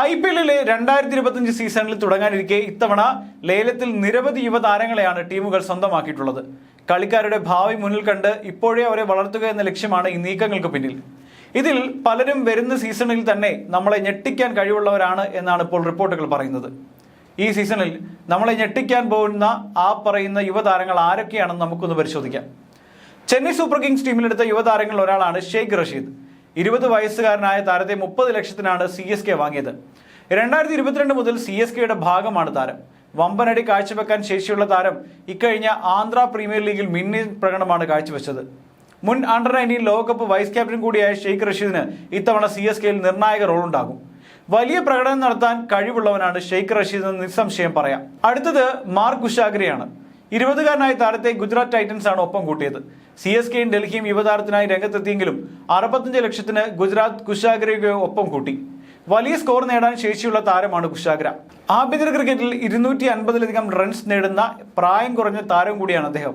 I P എല്ലിലെ രണ്ടായിരത്തി ഇരുപത്തിയഞ്ച് സീസണിൽ തുടങ്ങാനിരിക്കെ ഇത്തവണ ലേലത്തിൽ നിരവധി യുവതാരങ്ങളെയാണ് ടീമുകൾ സ്വന്തമാക്കിയിട്ടുള്ളത്. കളിക്കാരുടെ ഭാവി മുന്നിൽ കണ്ട് ഇപ്പോഴേ അവരെ വളർത്തുക എന്ന ലക്ഷ്യമാണ് ഈ നീക്കങ്ങൾക്ക് പിന്നിൽ. ഇതിൽ പലരും വരുന്ന സീസണിൽ തന്നെ നമ്മളെ ഞെട്ടിക്കാൻ കഴിവുള്ളവരാണ് എന്നാണ് ഇപ്പോൾ റിപ്പോർട്ടുകൾ പറയുന്നത്. ഈ സീസണിൽ നമ്മളെ ഞെട്ടിക്കാൻ പോകുന്ന ആ പറയുന്ന യുവതാരങ്ങൾ ആരൊക്കെയാണെന്ന് നമുക്കൊന്ന് പരിശോധിക്കാം. ചെന്നൈ സൂപ്പർ കിങ്സ് ടീമിലെടുത്ത യുവതാരങ്ങളിൽ ഒരാളാണ് ഷെയ്ഖ് റഷീദ്. ഇരുപത് വയസ്സുകാരനായ താരത്തെ മുപ്പത് ലക്ഷത്തിനാണ് സി എസ് കെ വാങ്ങിയത്. രണ്ടായിരത്തി ഇരുപത്തിരണ്ട് മുതൽ സി എസ് കെയുടെ ഭാഗമാണ് താരം. വമ്പനടി കാഴ്ചവെക്കാൻ ശേഷിയുള്ള താരം ഇക്കഴിഞ്ഞ ആന്ധ്ര പ്രീമിയർ ലീഗിൽ മിന്നി പ്രകടനമാണ് കാഴ്ചവെച്ചത്. മുൻ അണ്ടർ നയന്റീൻ ലോകകപ്പ് വൈസ് ക്യാപ്റ്റൻ കൂടിയായ ഷെയ്ഖ് റഷീദിന് ഇത്തവണ സി എസ് കെയിൽ നിർണായക റോളുണ്ടാകും. വലിയ പ്രകടനം നടത്താൻ കഴിവുള്ളവനാണ് ഷെയ്ഖ് റഷീദ് എന്ന് നിസ്സംശയം പറയാം. അടുത്തത് മാർക്ക് കുശാഗ്രയാണ് ഇരുപതുകാരനായ താരത്തെ ഗുജറാത്ത് ടൈറ്റൻസ് ആണ് ഒപ്പം കൂട്ടിയത്. സി എസ് കെയും ഡൽഹിയും യുവതാരത്തിനായി രംഗത്തെത്തിയെങ്കിലും അറുപത്തഞ്ച് ലക്ഷത്തിന് ഗുജറാത്ത് കുശാഗ്രയെ ഒപ്പം കൂട്ടി. വലിയ സ്കോർ നേടാൻ ശേഷിയുള്ള താരമാണ് കുശാഗ്ര. ആഭ്യന്തര ക്രിക്കറ്റിൽ ഇരുന്നൂറ്റി അൻപതിലധികം റൺസ് നേടുന്ന പ്രായം കുറഞ്ഞ താരം കൂടിയാണ് അദ്ദേഹം.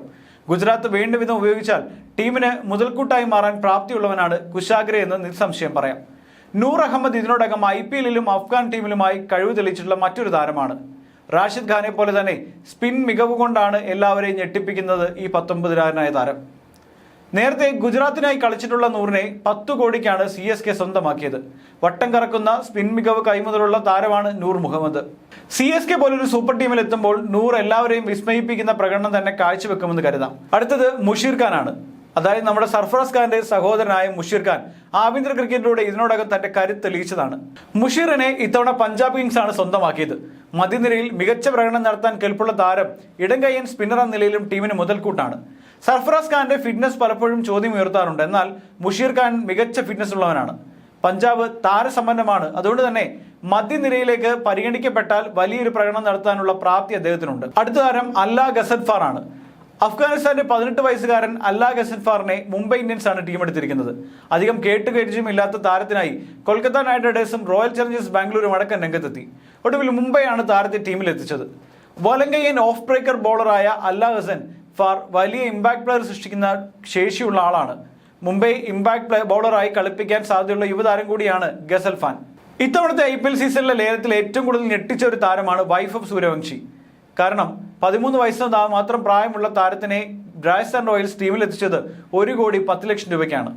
ഗുജറാത്ത് വേണ്ട വിധം ഉപയോഗിച്ചാൽ ടീമിന് മുതൽക്കൂട്ടായി മാറാൻ പ്രാപ്തിയുള്ളവനാണ് കുശാഗ്ര എന്ന് നിസ്സംശയം പറയാം. നൂർ അഹമ്മദ് ഇതിനോടകം ഐ പി എല്ലിലും അഫ്ഗാൻ ടീമിലുമായി കഴിവ് തെളിയിച്ചിട്ടുള്ള മറ്റൊരു താരമാണ്. റാഷിദ് ഖാനെ പോലെ തന്നെ സ്പിൻ മികവ് കൊണ്ടാണ് എല്ലാവരെയും ഞെട്ടിപ്പിക്കുന്നത് ഈ പത്തൊമ്പതിനായ താരം. നേരത്തെ ഗുജറാത്തിനായി കളിച്ചിട്ടുള്ള നൂറിനെ പത്തു കോടിക്കാണ് സി എസ് കെ സ്വന്തമാക്കിയത്. വട്ടം കറക്കുന്ന സ്പിൻ മികവ് കൈമുതലുള്ള താരമാണ് Noor Mohammad. C S K പോലൊരു സൂപ്പർ ടീമിൽ എത്തുമ്പോൾ നൂർ എല്ലാവരെയും വിസ്മയിപ്പിക്കുന്ന പ്രകടനം തന്നെ കാഴ്ചവെക്കുമെന്ന് കരുതാം. അടുത്തത് മുഷീർ ഖാനാണ്. അതായത് നമ്മുടെ സർഫറാസ് ഖാന്റെ സഹോദരനായ മുഷീർ ഖാൻ ആഭ്യന്തര ക്രിക്കറ്റിലൂടെ ഇതിനോടകം തന്റെ കരുത്ത് തെളിയിച്ചതാണ്. മുഷീറിനെ ഇത്തവണ പഞ്ചാബ് കിങ്സ് ആണ് സ്വന്തമാക്കിയത്. മധ്യനിരയിൽ മികച്ച പ്രകടനം നടത്താൻ കെൽപ്പുള്ള താരം ഇടംകൈയൻ സ്പിന്നർ എന്ന നിലയിലും ടീമിന് മുതൽക്കൂട്ടാണ്. സർഫറാസ് ഖാന്റെ ഫിറ്റ്നസ് പലപ്പോഴും ചോദ്യം ഉയർത്താറുണ്ട്. എന്നാൽ മുഷീർ ഖാൻ മികച്ച ഫിറ്റ്നസ് ഉള്ളവനാണ്. പഞ്ചാബ് താരസമ്പന്നമാണ്. അതുകൊണ്ട് തന്നെ മധ്യനിരയിലേക്ക് പരിഗണിക്കപ്പെട്ടാൽ വലിയൊരു പ്രകടനം നടത്താനുള്ള പ്രാപ്തി അദ്ദേഹത്തിനുണ്ട്. അടുത്ത താരം അല്ലാ ഗസദ്ഫാർ ആണ് അഫ്ഗാനിസ്ഥാന്റെ പതിനെട്ട് വയസ്സുകാരൻ അല്ലാ ഗസൻഫാറിനെ മുംബൈ ഇന്ത്യൻസ് ആണ് ടീം എടുത്തിരിക്കുന്നത് അധികം കേട്ടുകരിച്ചുമില്ലാത്ത താരത്തിനായി കൊൽക്കത്ത നൈറ്റ് റൈഡേഴ്സും റോയൽ ചലഞ്ചേഴ്സ് ബാംഗ്ലൂരും അടക്കം രംഗത്തെത്തി. ഒടുവിൽ മുംബൈയാണ് താരത്തെ ടീമിലെത്തിച്ചത്. വലങ്കയ്യൻ ഓഫ് ബ്രേക്കർ ബോളറായ അല്ലാ ഹസൻ ഫാർ വലിയ ഇമ്പാക്ട് പ്ലെയർ സൃഷ്ടിക്കുന്ന ശേഷിയുള്ള ആളാണ്. മുംബൈ ഇമ്പാക്ട് പ്ലേ ബോളറായി കളിപ്പിക്കാൻ സാധ്യതയുള്ള യുവതാരം കൂടിയാണ് ഗസൽ ഫാൻ. ഇത്തവണത്തെ ഐ പി എൽ സീസണിലെ ലേലത്തിൽ ഏറ്റവും കൂടുതൽ ഞെട്ടിച്ച ഒരു താരമാണ് വൈഫ് ഓഫ് സൂര്യവംശി. കാരണം പതിമൂന്ന് വയസ്സിന് മാത്രം പ്രായമുള്ള താരത്തിനെ രാജസ്ഥാൻ റോയൽസ് ടീമിൽ എത്തിച്ചത് ഒരു കോടി പത്ത് ലക്ഷം രൂപയ്ക്കാണ്.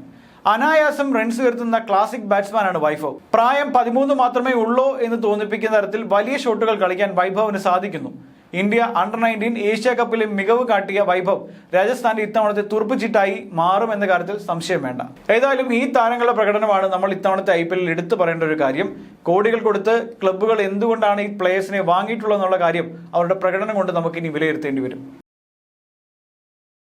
അനായാസം റൺസ് ഉയർത്തുന്ന ക്ലാസിക് ബാറ്റ്സ്മാനാണ് വൈഭവ്. പ്രായം പതിമൂന്ന് മാത്രമേ ഉള്ളൂ എന്ന് തോന്നിപ്പിക്കുന്ന തരത്തിൽ വലിയ ഷോട്ടുകൾ കളിക്കാൻ വൈഭവിന് സാധിക്കുന്നു. ഇന്ത്യ അണ്ടർ നയന്റീൻ ഏഷ്യ കപ്പിലെ മികവ് കാട്ടിയ വൈഭവ് രാജസ്ഥാന്റെ ഇത്തവണത്തെ തുറുപ്പുചീട്ടായി മാറും എന്ന കാര്യത്തിൽ സംശയം വേണ്ട. ഏതായാലും ഈ താരങ്ങളുടെ പ്രകടനമാണ് നമ്മൾ ഇത്തവണത്തെ ഐ പി എല്ലിൽ എടുത്തു പറയേണ്ട ഒരു കാര്യം. കോടികൾ കൊടുത്ത് ക്ലബ്ബുകൾ എന്തുകൊണ്ടാണ് ഈ പ്ലേയേഴ്സിനെ വാങ്ങിയിട്ടുള്ളത് എന്നുള്ള കാര്യം അവരുടെ പ്രകടനം കൊണ്ട് നമുക്ക് ഇനി വിലയിരുത്തേണ്ടി വരും.